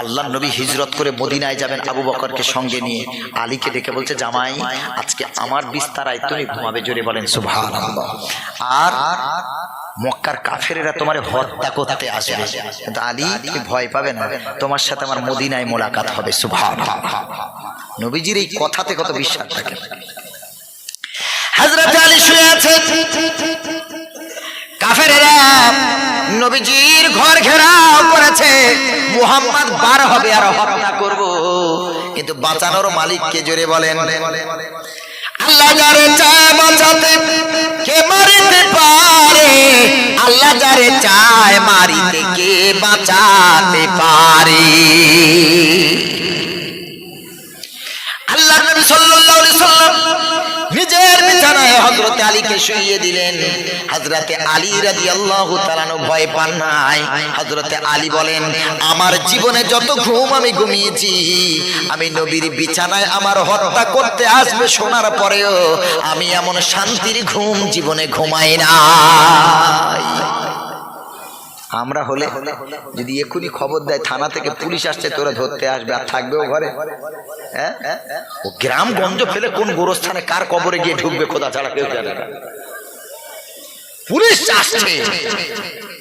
আল্লাহ নবী হিজরত করে মদিনায় যাবেন আবু বকরকে সঙ্গে নিয়ে। আলীকে ডেকে বলছে, জামাই, আজকে আমার বিস্তারায় তুমি ঘুমাবে জোরে বলেন সুভান আর মক্কার কাফেরেরা তোমার হত্যা করতে আসবে। কিন্তু আলী ভয় পাবে না, তোমার সাথে আমার মদিনায় মোলাকাত হবে সুভান নবীজির এই কথাতে কত বিশ্বাস থাকে। হাজরত আছে কাফেরেরা নবীজির ঘর ঘেরাও করেছে। মুহাম্মদ বার হবে আর হত্যা করব। কিন্তু বাঁচানোর মালিককে জোরে বলেন? আল্লাহ যারে চায় বাঁচাতে কে মারিতে পারে? আল্লাহ যারে চায় মারিতে কে বাঁচাতে পারে আল্লাহ নবী সাল্লাল্লাহু আলাইহি সাল্লাম নিজের হযরতে আলীকে শুইয়ে দিলেন। হযরতে আলী রাদিয়াল্লাহু তাআলা ভয় পান নাই। হযরতে আলী বলেন, আমার জীবনে যত ঘুম আমি ঘুমিয়েছি, আমি নবীর বিছানায় আমার হত্যা করতে আসবে শোনার পরেও আমি এমন শান্তির ঘুম জীবনে ঘুমাই না আমরা হলে, যদি এক্ষুনি খবর দেয় থানা থেকে পুলিশ আসছে, তোরা ধরতে আসবে, আর থাকবেও ঘরে। ও গ্রাম গঞ্জ ফেলে কোন গোরস্থানে কার কবরে গিয়ে ঢুকবে খোদা ছাড়া কেউ জানে না। পুলিশ আসছে।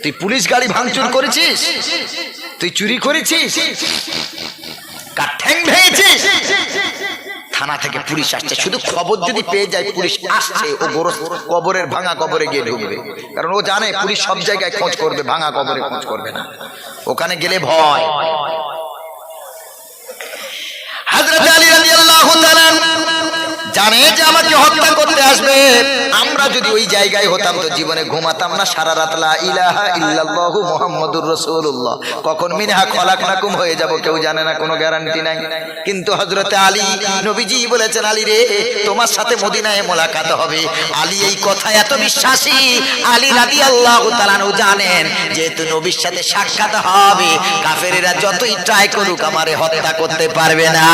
তুই পুলিশ গাড়ি ভাঙচুর করেছিস? তুই চুরি করেছিস? কার ভেঙেছিস? থানা থেকে পুলিশ আসছে। শুধু খবর যদি পেয়ে যায় পুলিশ আসছে, ও বড় কবরের ভাঙা কবরে গিয়ে ঢুকবে। কারণ ও জানে পুলিশ সব জায়গায় খোঁজ করবে, ভাঙা কবরে খোঁজ করবে না। ওখানে গেলে ভয়। হযরত আলী রাদিয়াল্লাহু জানে যে আমাকে হত্যা করতে আসবে। আমরা যদি ওই জায়গায় হতাম তো জীবনে ঘুমাতাম না। সারা রাত লা ইলাহা কখন মিনহা খলাকনাকুম হয়ে যাব কেউ জানে না, কোনো গ্যারান্টি নাই। কিন্তু হযরতে আলী, নবীজি বলেছেন, আলী রে, তোমার সাথে মদিনায় মোলাকাত হবে। আলী এই কথা এত বিশ্বাসী। আলী রাদিয়াল্লাহু তাআলা জানেন যেহেতু নবীর সাথে সাক্ষাৎ হবে। কাফেরেরা যতই ট্রাই করুক, আমারে হত্যা করতে পারবে না।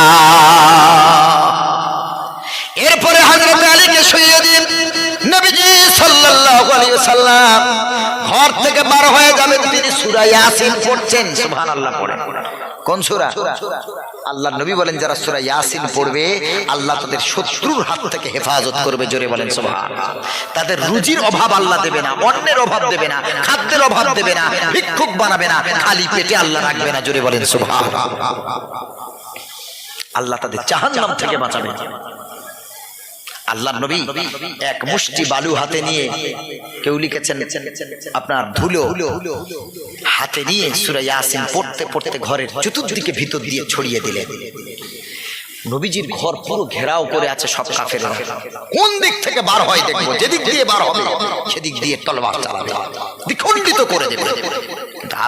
সাল্লাম, ঘর থেকে বার হয়ে যাবেন তিনি সূরা ইয়াসিন পড়ছেন। সুবহানাল্লাহ পড়ে কোন সূরা? আল্লাহ নবী বলেন, যারা সূরা ইয়াসিন পড়বে, আল্লাহ তাদের শত্রুর হাত থেকে হেফাজত করবে, জোরে বলেন, সুবহানাল্লাহ। তাদের রুজির অভাব আল্লাহ দেবে না অন্যের অভাব দেবে না, খাদ্যের অভাব দেবে না, ভিক্ষুক বানাবে না, খালি পেটে আল্লাহ রাখবে না, জোরে বলেন, সুবহানাল্লাহ। আল্লাহ তাদের জাহান্নাম থেকে বাঁচাবে। আল্লাহ নবী, এক মুষ্টি বালু হাতে নিয়ে কেউ লিখেছেন, আপনার ধুলো হাতে নিয়ে সুরা ইয়াসিন পড়তে পড়তে ঘরের চতুর্দিকে ভিতর দিয়ে ছড়িয়ে দিলেন। নবীজির ঘর পুরো ঘেরাও করে আছে সব কাফের কোন দিক থেকে বার হয় দেখব? যেদিক দিয়ে বার হবে, সেদিক দিয়ে তলবার চালাবে। দ্বিখণ্ডিত করে দেবে।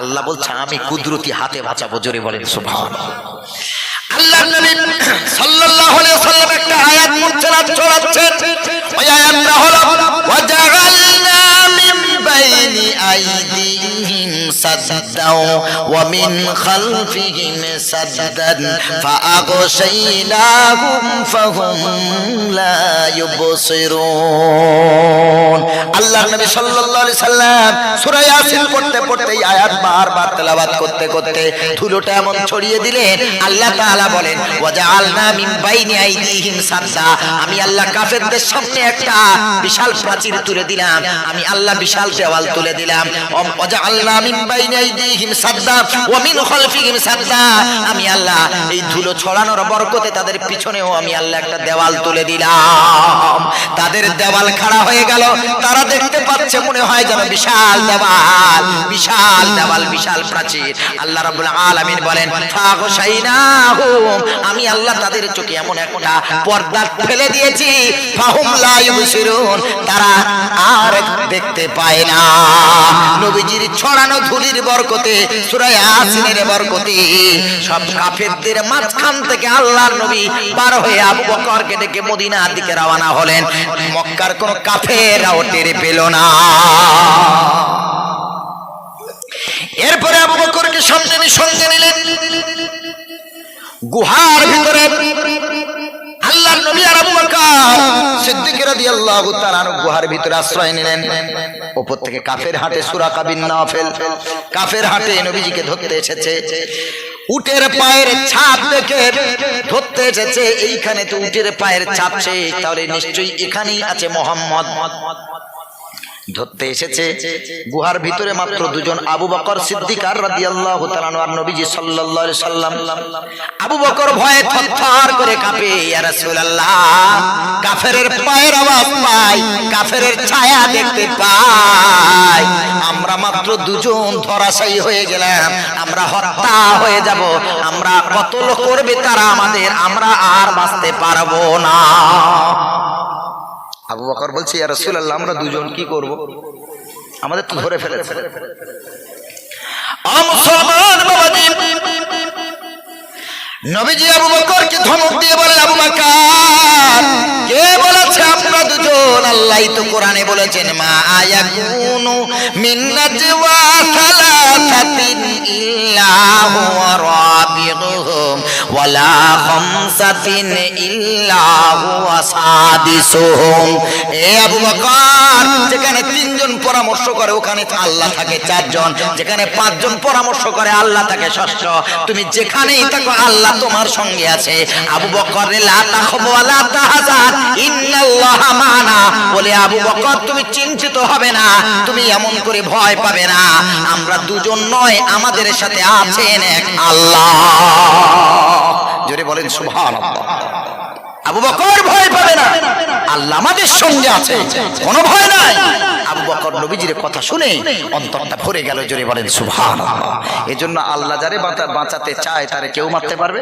আল্লাহ বলছে, আমি কুদরতি হাতে বাঁচাবো। জোরে বলেন সুভান আল্লাহ নবী সাল্লাল্লাহু আলাইহি ওয়াসাল্লাম একটা আয়াত আর ছড়াচ্ছেন ওই আয়াতটা হলো ওয়াজাগালনা নবী করতে করতে ধুলোটা এমন ছড়িয়ে দিলেন। আল্লাহ সাদদা। আমি আল্লাহ কাফেরদের সামনে একটা বিশাল প্রাচীর তুলে দিলাম। আমি আল্লাহ বিশাল দেওয়াল তুলে দিলাম। ওয়াজআলনা মিন আমি আল্লাহ, এই ধুলো ছড়ানোর বরকতে তাদের পিছনেও আমি আল্লাহ একটা দেওয়াল তুলে দিলাম। তাদের দেওয়াল খাড়া হয়ে গেল। তারা দেখতে পাচ্ছে, মনে হয় যেন বিশাল দেওয়াল বিশাল দেওয়াল, বিশাল প্রাচীর। আল্লাহ বলেন আমি আল্লাহ তাদের চোখে এমন একটা পর্দা ফেলে দিয়েছি। তারা আর দেখতে পায় না। নবীজির ছড়ানো ধুলির বরকতে, সূরা ইয়াসিনের বরকতে, সব কাফেরদের মাঝখান থেকে আল্লাহর নবী বার হয়ে আবু বকরকে ডেকে মদিনার দিকে রওনা হলেন। মক্কার কোন কাফেররাও টেরে পেল না। এরপরে আবু বকরকে সঙ্গে নিলেন। গুহার ভিতরে কাফের হাটে সুরাকা ধরতে এসেছে। উটের পায়ের ধরতে এসেছে, এইখানে তো উটের পায়ের ছাপ শেষ তাহলে নিশ্চয়ই এখানেই আছে মোহাম্মদ। ধরতে এসেছে। গুহার ভিতরে মাত্র দুজন আবু বকর সিদ্দিক আর রাদিয়াল্লাহু তাআলা আর নবীজি সাল্লাল্লাহু আলাইহি সাল্লাম। আবু বকর ভয়ে থরথর করে কাঁপে ইয়া রাসূলুল্লাহ কাফেরের পায়ের আওয়াজ পাই কাফেরের ছায়া দেখতে পাই। আমরা মাত্র দুজন ধরাশায়ী হয়ে গেলাম আমরা হত্যা হয়ে যাব আমরা কতল করবে তারা আমাদের আমরা আর বাঁচতে পারব না। আবু বকর বলছে, ইয়া রাসূলুল্লাহ, আমরা দুজন কি করব? আমাদের তো ধরে ফেলে নবীজি আবু বকরকে ধমক দিয়ে বলেন, আবু বকর, কে বলেছে আমরা দুজন? আল্লাহই তো কোরআনে বলেছেন, মা আয়াকুনু মিন নাজওয়া সালাসাতিন ইল্লা হুয়া ইল্লা হুয়া সাদিসুহুম এ আবু বকর, যেখানে তিনজন পরামর্শ করে, ওখানে আল্লাহ থাকে চারজন। যেখানে পাঁচজন পরামর্শ করে, আল্লাহ থাকে ষষ্ঠ। তুমি যেখানেই থাকো, আল্লাহ তোমার সঙ্গে আছে। আবু বকর লা তাখবু ওয়ালা তাহজান, ইন্নাল্লাহ মানা। বলে, আবু বকর, তুমি চিন্তিত হবে না, তুমি এমন করে ভয় পাবে না। আমরা দুজন নয়, আমাদের সাথে আছেন এক আল্লাহ। জোরে বলেন সুভান আবু বকর ভয় পাবে না। আল্লাহ আমাদের সঙ্গে আছে। কোনো ভয় নাই। আবু বকর নবীজির কথা শুনে অন্তরটা ভরে গেল জোরে বলেন সুভান এজন্য আল্লাহ যারে বাঁচা- বাঁচাতে চায় তারে কেউ মারতে পারবে?